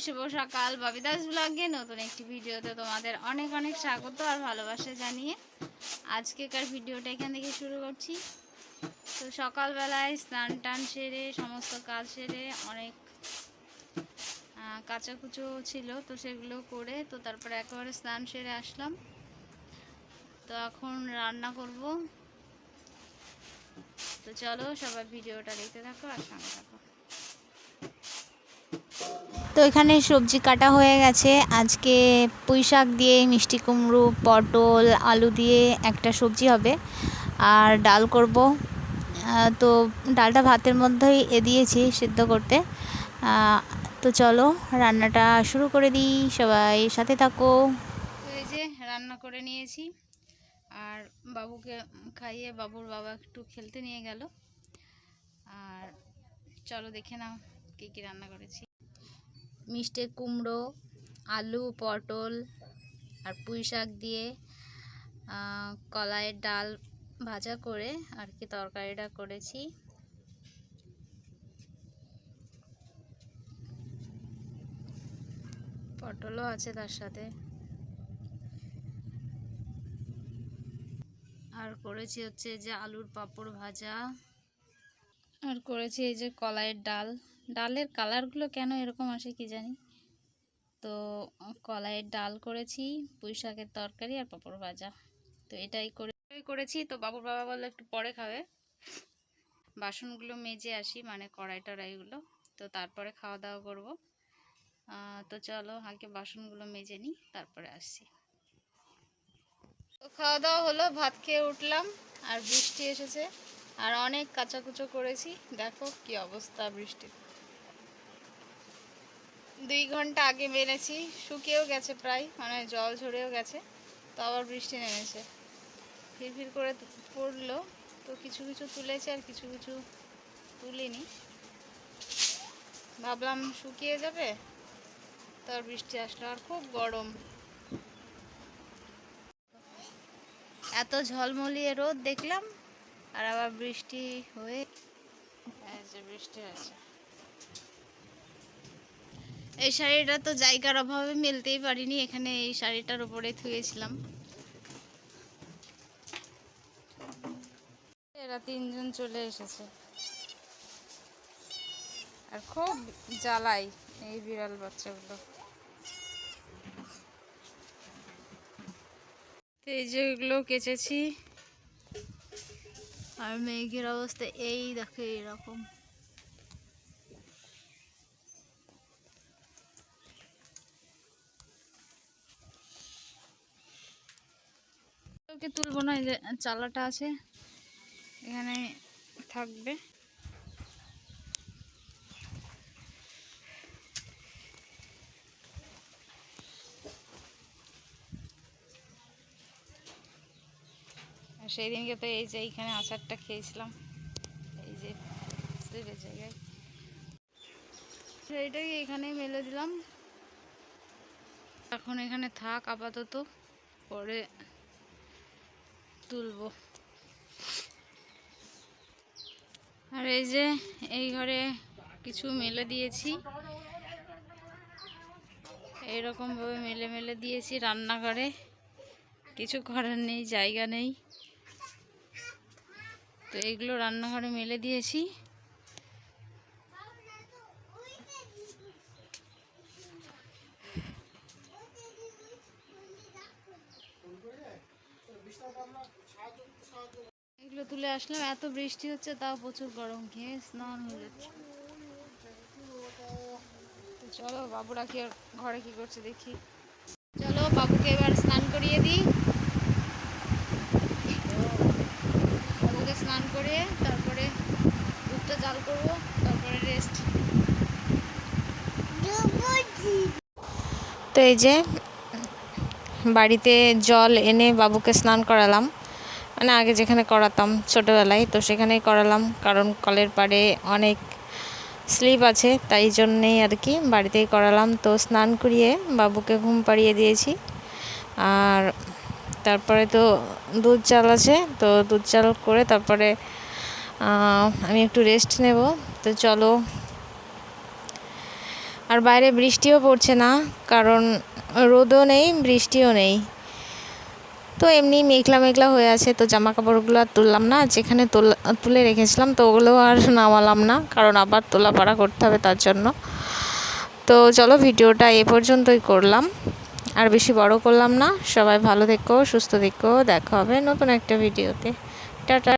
শুভ সকাল ববিদাস ব্লগে নতুন একটি ভিডিওতে তোমাদের অনেক অনেক স্বাগত আর ভালোবাসা জানিয়ে আজকেকার ভিডিওটা এখান থেকে শুরু করছি। তো সকালবেলায় স্নান টান সেরে, সমস্ত কাজ সেরে, অনেক কাচাকুচো ছিল তো সেগুলো করে তো তারপরে একেবারে স্নান সেরে আসলাম। তো এখন রান্না করব। তো চলো সবাই ভিডিওটা দেখতে থাকো আর সঙ্গে থাকো। তো এখানে সবজি কাটা হয়ে গেছে। আজকে পুঁই শাক দিয়ে, মিষ্টি কুমড়ো, পটল, আলু দিয়ে একটা সবজি হবে। আর ডাল করব। তো ডালটা ভাতের মধ্যেই এ দিয়েছি সিদ্ধ করতে। তো চলো রান্নাটা শুরু করে দিই। সবাই সাথে থাকো। এই যে রান্না করে নিয়েছি। আর বাবুকে খাইয়ে বাবুর বাবা একটু খেলতে নিয়ে গেল। আর চলো দেখে নাও কী কী রান্না করেছি। মিষ্টি কুমড়ো, আলু, পটল আর পুঁই শাক দিয়ে কলাইয়ের ডাল ভাজা করে আর কি তরকারিটা করেছি। পটলও আছে তার সাথে। আর করেছি হচ্ছে যে আলুর পাঁপড় ভাজা। আর করেছি এই যে কলাইয়ের ডাল। ডালের কালারগুলো কেন এরকম আসে কি জানি? তো কলাইয়ের ডাল করেছি, পুঁই শাকের তরকারি আর পাঁপড় ভাজা। তো এটাই করে করেছি। তো বাবুর বাবা বলল একটু পরে খাবে। বাসনগুলো মেজে আসি মানে কড়াই টড়াইগুলো তো তারপরে খাওয়া দাওয়া করব। তো চলো আগে বাসনগুলো মেজে নিই, তারপরে আসছি। তো খাওয়া দাওয়া হলো, ভাত খেয়ে উঠলাম আর বৃষ্টি এসেছে। আর অনেক কাচাকুচো করেছি। দেখো কি অবস্থা বৃষ্টি দুই ঘণ্টা আগে মেরেছি শুকিয়েও গেছে প্রায় মানে জল ঝরেও গেছে, তো আবার বৃষ্টি নেমেছে। ফিরফির করে পড়ল, তো কিছু কিছু তুলেছে আর কিছু কিছু তুলিনি। ভাবলাম শুকিয়ে যাবে তার বৃষ্টি আসলো, আর খুব গরম। এত ঝলমলিয়ে রোদ দেখলাম, আর আবার বৃষ্টি হয়ে, এই যে বৃষ্টি হয়েছে। এই শাড়িটা তো জায়গার অভাবে মেলতেই পারিনি, এখানে এই শাড়িটার উপরে থুয়েছিলাম। এরা তিনজন চলে এসেছে। আর খুব জ্বালাই এই বিড়াল বাচ্চাগুলো। এই যেগুলো কেচেছি। আর মেঘের অবস্থা এই দেখো এইরকম ওকে তুলবো না, এই যে চালাটা আছে, এখানে থাকবে। সেই দিনকে তো এই যে এইখানে আচারটা খেয়েছিলাম, এই যে স্লিপের জায়গায়। সেইটাকে এখানে মেলে দিলাম। এখন এখানে থাক আপাতত, পরে তুলবো। আর এই যে, এই ঘরে কিছু মেলে দিয়েছি। এইরকমভাবে মেলে মেলে দিয়েছি রান্নাঘরে। কিছু করার নেই, জায়গা নেই। তো এগুলো রান্নাঘরে মেলে দিয়েছি। এগুলো তুলে আসলাম, এত বৃষ্টি হচ্ছে, তাও প্রচুর গরম খেয়ে স্নান হয়ে যাচ্ছে। চলো, বাবুরা কি ঘরে কি করছে দেখি। চলো, বাবুকে এবার স্নান করিয়ে দিই। বাবুকে স্নান করিয়ে তারপরে দুধটা জাল করব, তারপরে রেস্ট তো এই যে বাড়িতে জল এনে বাবুকে স্নান করালাম। মানে আগে যেখানে করাতাম ছোটোবেলায়, তো সেখানেই করালাম। কারণ কলের পাড়ে অনেক স্লিপ আছে, তাই জন্যেই আর কি বাড়িতেই করালাম। তো স্নান করিয়ে বাবুকে ঘুম পাড়িয়ে দিয়েছি। আর তারপরে তো দুধ চাল আছে, তো দুধ চাল করে তারপরে আমি একটু রেস্ট নেব। তো চলো আর বাইরে বৃষ্টিও পড়ছে না, কারণ রোদও নেই, বৃষ্টিও নেই। তো এমনি মেঘলা মেঘলা হয়ে আছে, তো জামা কাপড়গুলো আর তুললাম না, যেখানে তোলা, তুলে রেখেছিলাম, তো ওগুলো আর নামালাম না, কারণ আবার তোলা পাড়া করতে হবে তার জন্য। তো চলো ভিডিওটা এ পর্যন্তই করলাম, আর বেশি বড় করলাম না, সবাই ভালো থেকো, সুস্থ থেকো, দেখা হবে নতুন একটা ভিডিওতে। টাটা।